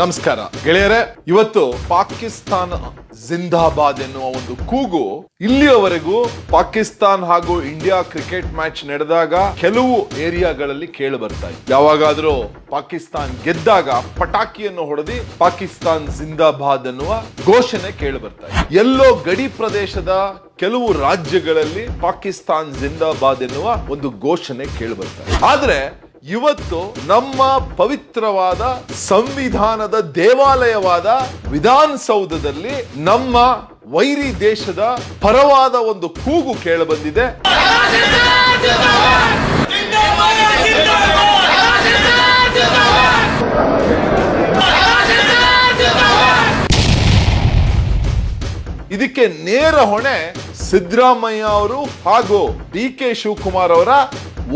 ನಮಸ್ಕಾರ. ಗೆಳೆಯರೇ, ಇವತ್ತು ಪಾಕಿಸ್ತಾನ ಜಿಂದಾಬಾದ್ ಎನ್ನುವ ಒಂದು ಕೂಗು ಇಲ್ಲಿಯವರೆಗೂ ಪಾಕಿಸ್ತಾನ್ ಹಾಗೂ ಇಂಡಿಯಾ ಕ್ರಿಕೆಟ್ ಮ್ಯಾಚ್ ನಡೆದಾಗ ಕೆಲವು ಏರಿಯಾಗಳಲ್ಲಿ ಕೇಳಿ ಬರ್ತಾ ಇತ್ತು. ಯಾವಾಗಾದ್ರೂ ಪಾಕಿಸ್ತಾನ್ ಗೆದ್ದಾಗ ಪಟಾಕಿಯನ್ನು ಹೊಡೆದಿ ಪಾಕಿಸ್ತಾನ್ ಜಿಂದಾಬಾದ್ ಎನ್ನುವ ಘೋಷಣೆ ಕೇಳಿ ಬರ್ತಾ ಇತ್ತು. ಎಲ್ಲೋ ಗಡಿ ಪ್ರದೇಶದ ಕೆಲವು ರಾಜ್ಯಗಳಲ್ಲಿ ಪಾಕಿಸ್ತಾನ್ ಜಿಂದಾಬಾದ್ ಎನ್ನುವ ಒಂದು ಘೋಷಣೆ ಕೇಳಿ ಬರ್ತಾ ಇದೆ ಆದ್ರೆ ಇವತ್ತು ನಮ್ಮ ಪವಿತ್ರವಾದ ಸಂವಿಧಾನದ ದೇವಾಲಯವಾದ ವಿಧಾನಸೌಧದಲ್ಲಿ ನಮ್ಮ ವೈರಿ ದೇಶದ ಪರವಾದ ಒಂದು ಕೂಗು ಕೇಳಬಂದಿದೆ. ಇದಕ್ಕೆ ನೇರ ಹೊಣೆ ಸಿದ್ದರಾಮಯ್ಯ ಅವರು ಹಾಗೂ ಡಿ ಕೆ ಶಿವಕುಮಾರ್ ಅವರ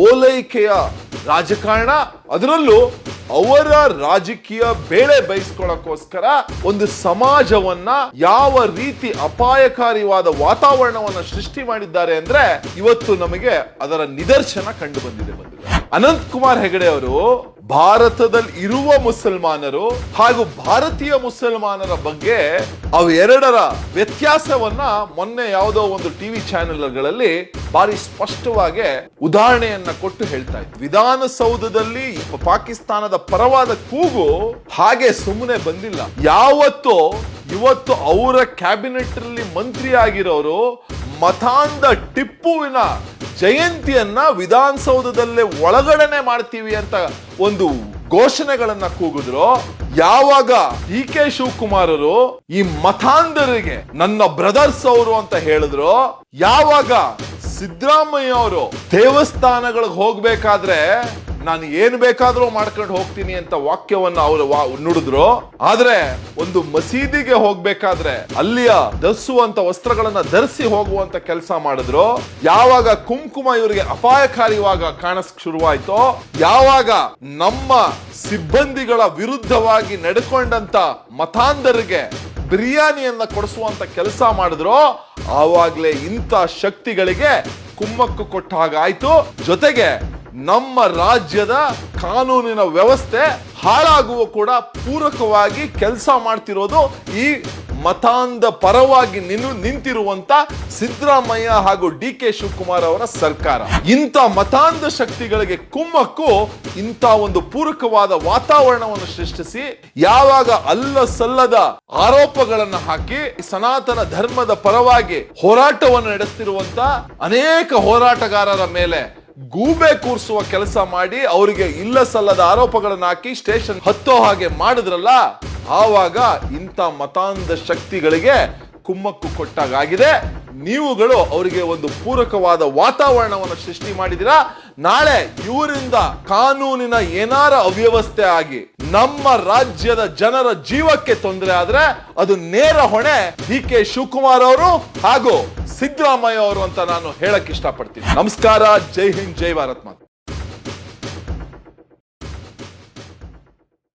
ಓಲೈಕೆಯ ರಾಜಕಾರಣ, ಅದರಲ್ಲೂ ಅವರ ರಾಜಕೀಯ ಬೇಳೆ ಬಯಸ್ಕೊಳ್ಳೋಕ್ಕೋಸ್ಕರ ಒಂದು ಸಮಾಜವನ್ನ ಯಾವ ರೀತಿ ಅಪಾಯಕಾರಿವಾದ ವಾತಾವರಣವನ್ನ ಸೃಷ್ಟಿ ಮಾಡಿದ್ದಾರೆ ಅಂದ್ರೆ ಇವತ್ತು ನಮಗೆ ಅದರ ನಿದರ್ಶನ ಕಂಡು ಬಂದಿದೆ ಬಂದಿದೆ ಅನಂತ್ ಕುಮಾರ್ ಹೆಗಡೆ ಅವರು ಭಾರತದಲ್ಲಿ ಇರುವ ಮುಸಲ್ಮಾನರು ಹಾಗೂ ಭಾರತೀಯ ಮುಸಲ್ಮಾನರ ಬಗ್ಗೆ ಅವೆರಡರ ವ್ಯತ್ಯಾಸವನ್ನ ಮೊನ್ನೆ ಯಾವುದೋ ಒಂದು ಟಿವಿ ಚಾನೆಲ್ಗಳಲ್ಲಿ ಬಾರಿ ಸ್ಪಷ್ಟವಾಗಿ ಉದಾಹರಣೆಯನ್ನ ಕೊಟ್ಟು ಹೇಳ್ತಾ ಇತ್ತು ವಿಧಾನಸೌಧದಲ್ಲಿ ಪಾಕಿಸ್ತಾನದ ಪರವಾದ ಕೂಗು ಹಾಗೆ ಸುಮ್ಮನೆ ಬಂದಿಲ್ಲ. ಯಾವತ್ತು ಇವತ್ತು ಅವರ ಕ್ಯಾಬಿನೆಟ್ ಅಲ್ಲಿ ಮಂತ್ರಿ ಆಗಿರೋರು ಮತಾಂಧ ಟಿಪ್ಪುವಿನ ಜಯಂತಿಯನ್ನ ವಿಧಾನಸೌಧದಲ್ಲೇ ಒಳಗಡೆನೆ ಮಾಡ್ತೀವಿ ಅಂತ ಒಂದು ಘೋಷಣೆಗಳನ್ನ ಕೂಗಿದ್ರು. ಯಾವಾಗ ಡಿ ಕೆ ಶಿವಕುಮಾರರು ಈ ಮತಾಂಧರಿಗೆ ನನ್ನ ಬ್ರದರ್ಸ್ ಅವರು ಅಂತ ಹೇಳಿದ್ರು, ಯಾವಾಗ ಸಿದ್ದರಾಮಯ್ಯ ಅವರು ದೇವಸ್ಥಾನಗಳಿಗೆ ಹೋಗ್ಬೇಕಾದ್ರೆ ನಾನು ಏನು ಬೇಕಾದರೂ ಮಾಡ್ಕೊಂಡು ಹೋಗ್ತೀನಿ ಅಂತ ವಾಕ್ಯವನ್ನ ಅವರು ನುಡಿದ್ರು. ಆದ್ರೆ ಒಂದು ಮಸೀದಿಗೆ ಹೋಗ್ಬೇಕಾದ್ರೆ ಅಲ್ಲಿಯ ಧರಿಸುವಂತ ವಸ್ತ್ರಗಳನ್ನ ಧರಿಸಿ ಹೋಗುವಂತ ಕೆಲಸ ಮಾಡಿದ್ರು. ಯಾವಾಗ ಕುಂಕುಮ ಇವರಿಗೆ ಅಪಾಯಕಾರಿವಾಗ ಕಾಣಿಸ್ ಶುರುವಾಯ್ತೋ, ಯಾವಾಗ ನಮ್ಮ ಸಿಬ್ಬಂದಿಗಳ ವಿರುದ್ಧವಾಗಿ ನಡ್ಕೊಂಡಂತ ಮತಾಂಧರಿಗೆ ಬಿರಿಯಾನಿಯನ್ನ ಕೊಡಿಸುವಂಥ ಕೆಲಸ ಮಾಡಿದ್ರು, ಆವಾಗಲೇ ಇಂಥ ಶಕ್ತಿಗಳಿಗೆ ಕುಮ್ಮಕ್ಕು ಕೊಟ್ಟ ಹಾಗಾಯಿತು. ಜೊತೆಗೆ ನಮ್ಮ ರಾಜ್ಯದ ಕಾನೂನಿನ ವ್ಯವಸ್ಥೆ ಹಾಳಾಗುವ ಕೂಡ ಪೂರಕವಾಗಿ ಕೆಲಸ ಮಾಡ್ತಿರೋದು ಈ ಮತಾಂಧ ಪರವಾಗಿ ನಿನ್ನು ನಿಂತಿರುವಂತ ಸಿದ್ದರಾಮಯ್ಯ ಹಾಗೂ ಡಿ ಕೆ ಶಿವಕುಮಾರ್ ಅವರ ಸರ್ಕಾರ. ಇಂಥ ಮತಾಂಧ ಶಕ್ತಿಗಳಿಗೆ ಕುಮ್ಮಕ್ಕು ಇಂಥ ಒಂದು ಪೂರಕವಾದ ವಾತಾವರಣವನ್ನು ಸೃಷ್ಟಿಸಿ ಯಾವಾಗ ಅಲ್ಲ ಸಲ್ಲದ ಆರೋಪಗಳನ್ನು ಹಾಕಿ ಸನಾತನ ಧರ್ಮದ ಪರವಾಗಿ ಹೋರಾಟವನ್ನು ನಡೆಸ್ತಿರುವಂತ ಅನೇಕ ಹೋರಾಟಗಾರರ ಮೇಲೆ ಗೂಬೆ ಕೂರಿಸುವ ಕೆಲಸ ಮಾಡಿ ಅವರಿಗೆ ಇಲ್ಲ ಸಲ್ಲದ ಆರೋಪಗಳನ್ನು ಹಾಕಿ ಸ್ಟೇಷನ್ ಹತ್ತೋ ಹಾಗೆ ಮಾಡಿದ್ರಲ್ಲ ಆವಾಗ ಇಂಥ ಮತಾಂಧ ಶಕ್ತಿಗಳಿಗೆ ಕುಮ್ಮಕ್ಕು ಕೊಟ್ಟಾಗಿದೆ ನೀವುಗಳು ಅವರಿಗೆ ಒಂದು ಪೂರಕವಾದ ವಾತಾವರಣವನ್ನು ಸೃಷ್ಟಿ ಮಾಡಿದಿರಾ ನಾಳೆ ಇವರಿಂದ ಕಾನೂನಿನ ಏನಾರ ಅವ್ಯವಸ್ಥೆ ಆಗಿ ನಮ್ಮ ರಾಜ್ಯದ ಜನರ ಜೀವಕ್ಕೆ ತೊಂದರೆ ಆದ್ರೆ ಅದು ನೇರ ಹೊಣೆ ಡಿ ಕೆ ಶಿವಕುಮಾರ್ ಅವರು ಹಾಗೂ ಸಿದ್ದರಾಮಯ್ಯ ಅವರು ಅಂತ ನಾನು ಹೇಳಕ್ ಇಷ್ಟಪಡ್ತೀನಿ. ನಮಸ್ಕಾರ, ಜೈ ಹಿಂದ್, ಜೈ ಭಾರತ್ ಮಾತು.